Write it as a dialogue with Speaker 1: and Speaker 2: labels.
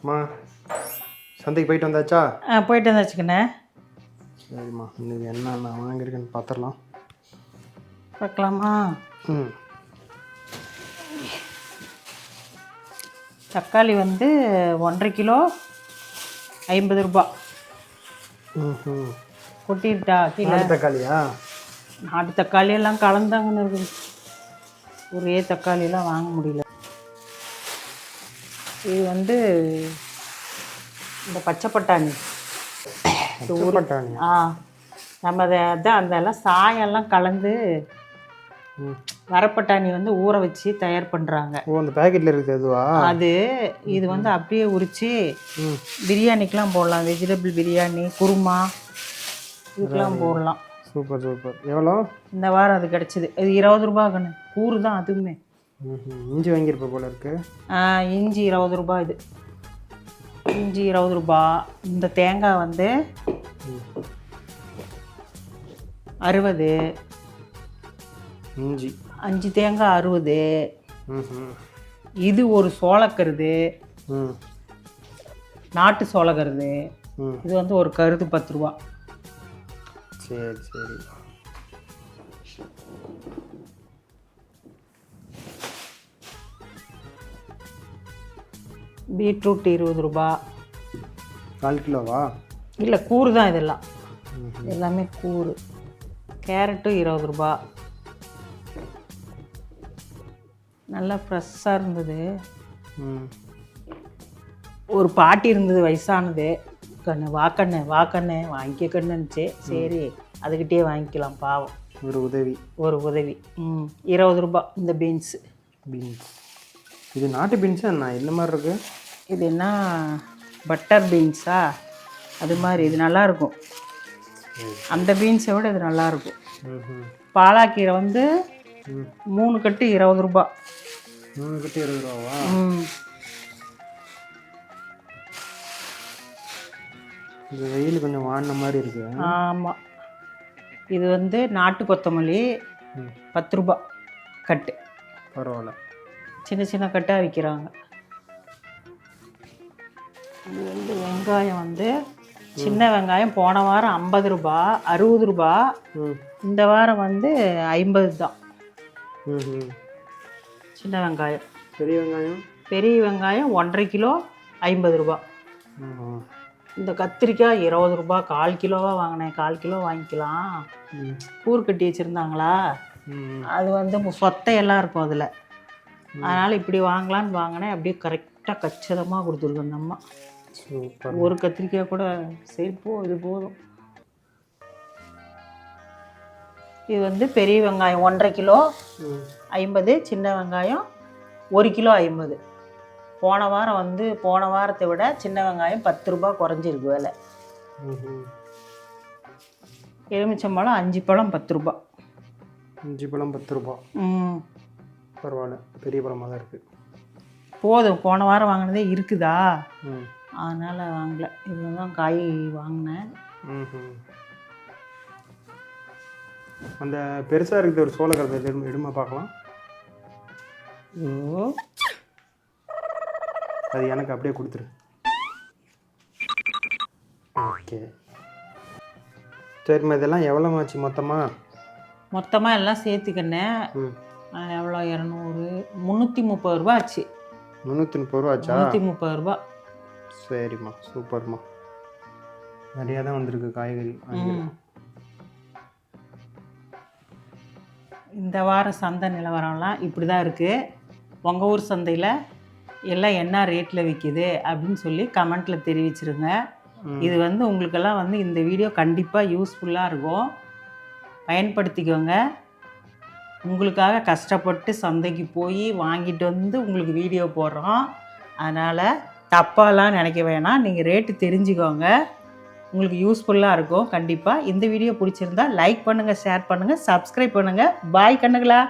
Speaker 1: அம்மா சந்தைக்கு போயிட்டு வந்தாச்சா?
Speaker 2: ஆ போயிட்டு வந்தாச்சுக்கண்ணே
Speaker 1: சரிம்மா இன்னைக்கு என்ன நான் வாங்கியிருக்கேன்னு பார்த்துடலாம்.
Speaker 2: பார்க்கலாமா?
Speaker 1: ம்.
Speaker 2: தக்காளி வந்து ஒன்றரை கிலோ ஐம்பது ரூபா.
Speaker 1: ம் ம்
Speaker 2: கொட்டிட்டா கீழே.
Speaker 1: தக்காளியா?
Speaker 2: நாட்டு தக்காளி எல்லாம் கலந்தாங்கன்னு இருக்குது. ஒரே தக்காளியெல்லாம் வாங்க முடியல. இது வந்து இந்த பச்சை பட்டாணி.
Speaker 1: பட்டாணி.
Speaker 2: ஆ நம்ம அதை அதான் அந்த எல்லாம் சாயம்லாம் கலந்து வரப்பட்டாணி வந்து ஊற வச்சு தயார் பண்ணுறாங்க
Speaker 1: ஓ அந்த பேக்கெட்டில் இருக்குது அதுவா?
Speaker 2: அது இது வந்து அப்படியே உரித்து பிரியாணிக்கெலாம் போடலாம். வெஜிடபிள் பிரியாணி குருமா இதுக்கெலாம் போடலாம்.
Speaker 1: Super super. எவ்வளோ?
Speaker 2: இந்த வாரம் அது கிடச்சிது. இது இருபது ரூபா கண்ணு கூறு தான் அதுவுமே.
Speaker 1: இஞ்சி வாங்கியிருப்ப போல இருக்கு.
Speaker 2: இஞ்சி இருபது ரூபா இது. இஞ்சி இருபது ரூபா இந்த தேங்காய் வந்து. அறுபது.
Speaker 1: இஞ்சி.
Speaker 2: அஞ்சு தேங்காய் அறுபது. இது ஒரு சோளக்கருது.
Speaker 1: ம்.
Speaker 2: நாட்டு சோளக்கருது. இது வந்து ஒரு கருது பத்து ரூபா.
Speaker 1: சரி சரி.
Speaker 2: பீட்ரூட் இருபது ரூபா.
Speaker 1: கால் கிலோவா?
Speaker 2: இல்லை கூறு தான் இதெல்லாம். எல்லாமே கூறு. கேரட்டும் இருபது ரூபா. நல்லா ஃப்ரெஷ்ஷாக இருந்தது. ஒரு பாட்டி இருந்தது வயசானது. கண்ணு வாக்கண்ணு வாக்கண்ணு வாங்கிக்க கண்ணுச்சு சரி அதுக்கிட்டே வாங்கிக்கலாம் பாவம்.
Speaker 1: ஒரு உதவி.
Speaker 2: ஒரு உதவி. ம் இருபது ரூபா இந்த பீன்ஸு.
Speaker 1: பீன்ஸ். இது நாட்டு பீன்ஸா என்ன? என்ன மாதிரி இருக்கு?
Speaker 2: இது என்ன? பட்டர் பீன்ஸா அது மாதிரி. இது நல்லாயிருக்கும் அந்த பீன்ஸை விட இது நல்லாயிருக்கும்
Speaker 1: ம் ம்
Speaker 2: பாலாக்கீரை வந்து மூணு கட்டு இருபது ரூபா.
Speaker 1: மூணு கட்டு இருபது ரூபாவா? இது வெயில் கொஞ்சம் வாடின மாதிரி இருக்கு.
Speaker 2: ஆமாம் இது வந்து நாட்டு கொத்தமல்லி பத்து ரூபா கட்டு.
Speaker 1: பரவாயில்ல.
Speaker 2: சின்ன சின்ன கட்டாக விற்கிறாங்க இது வந்து வெங்காயம் வந்து சின்ன வெங்காயம் போன வாரம் ஐம்பது ரூபா அறுபது ரூபா. இந்த வாரம் வந்து ஐம்பது தான். சின்ன வெங்காயம்.
Speaker 1: பெரிய வெங்காயம்?
Speaker 2: பெரிய வெங்காயம் ஒன்றரை கிலோ ஐம்பது ரூபா. இந்த கத்திரிக்காய் இருபது ரூபா கால் கிலோவாக வாங்கினேன். கால் கிலோ வாங்கிக்கலாம். கூறு கட்டி வச்சுருந்தாங்களா? அது வந்து சொத்தையெல்லாம் இருக்கும் அதில். அதனால் இப்படி வாங்கலான்னு வாங்கினேன். அப்படியே கரெக்டாக கச்சிதமாக கொடுத்துருக்கு அந்த அம்மா. ஒரு கத்திரிக்காய் கூட சரி போ இது போதும். இது வந்து பெரிய வெங்காயம் ஒன்றரை கிலோ ஐம்பது சின்ன வெங்காயம் ஒரு கிலோ ஐம்பது. போன வாரம் வந்து போன வாரத்தை விட சின்ன வெங்காயம் பத்து ரூபாய் குறைஞ்சிருக்கு விலை. எலுமிச்சம்பழம் அஞ்சு பழம் பத்து ரூபா
Speaker 1: இஞ்சி பழம் பத்து ரூபா
Speaker 2: ம்.
Speaker 1: பரவாயில்ல. பெரிய பழமாக தான் இருக்குது
Speaker 2: போதும் போன வாரம் வாங்கினதே இருக்குதா?
Speaker 1: ம்.
Speaker 2: அதனால் வாங்கல. இவ்வளோ தான் காய் வாங்கினேன்.
Speaker 1: ம் அந்த பெருசாக இருக்குது ஒரு சோளக்கருது எடு எடுமா பார்க்கலாம்.
Speaker 2: ஐயோ
Speaker 1: அது எனக்கு அப்படியே கொடுத்துரு. ஓகே. சரிம்மா இதெல்லாம் எவ்வளோ ஆச்சு மொத்தமாக
Speaker 2: மொத்தமாக எல்லாம் சேர்த்துக்கினேன்.
Speaker 1: ம்.
Speaker 2: எவ்வளோ? இரநூறு. முந்நூற்றி முப்பது ரூபா ஆச்சு.
Speaker 1: முந்நூற்றி முப்பது ரூபா ஆச்சா?
Speaker 2: முந்நூற்றி முப்பது ரூபா.
Speaker 1: சரிம்மா சூப்பர்மா நிறையா தான் வந்திருக்கு காய்கறி.
Speaker 2: இந்த வாரம் சந்தை நிலவரம்லாம் இப்படி தான் இருக்குது உங்கள் ஊர் சந்தையில் எல்லாம் என்ன ரேட்டில் விற்கிது அப்படின்னு சொல்லி கமெண்ட்டில் தெரிவிச்சிருங்க. இது வந்து உங்களுக்கெல்லாம் வந்து இந்த வீடியோ கண்டிப்பாக யூஸ்ஃபுல்லாக இருக்கும். பயன்படுத்திக்கோங்க. உங்களுக்காக கஷ்டப்பட்டு சந்தைக்கு போய் வாங்கிட்டு வந்து உங்களுக்கு வீடியோ போடுறோம். அதனால் தப்பாலாம் நினைக்க வேணாம். நீங்கள் ரேட்டு தெரிஞ்சுக்கோங்க. உங்களுக்கு யூஸ்ஃபுல்லாக இருக்கும். கண்டிப்பாக இந்த வீடியோ பிடிச்சிருந்தா லைக் பண்ணுங்கள் ஷேர் பண்ணுங்கள் சப்ஸ்கிரைப் பண்ணுங்கள் பாய் கண்ணுங்களா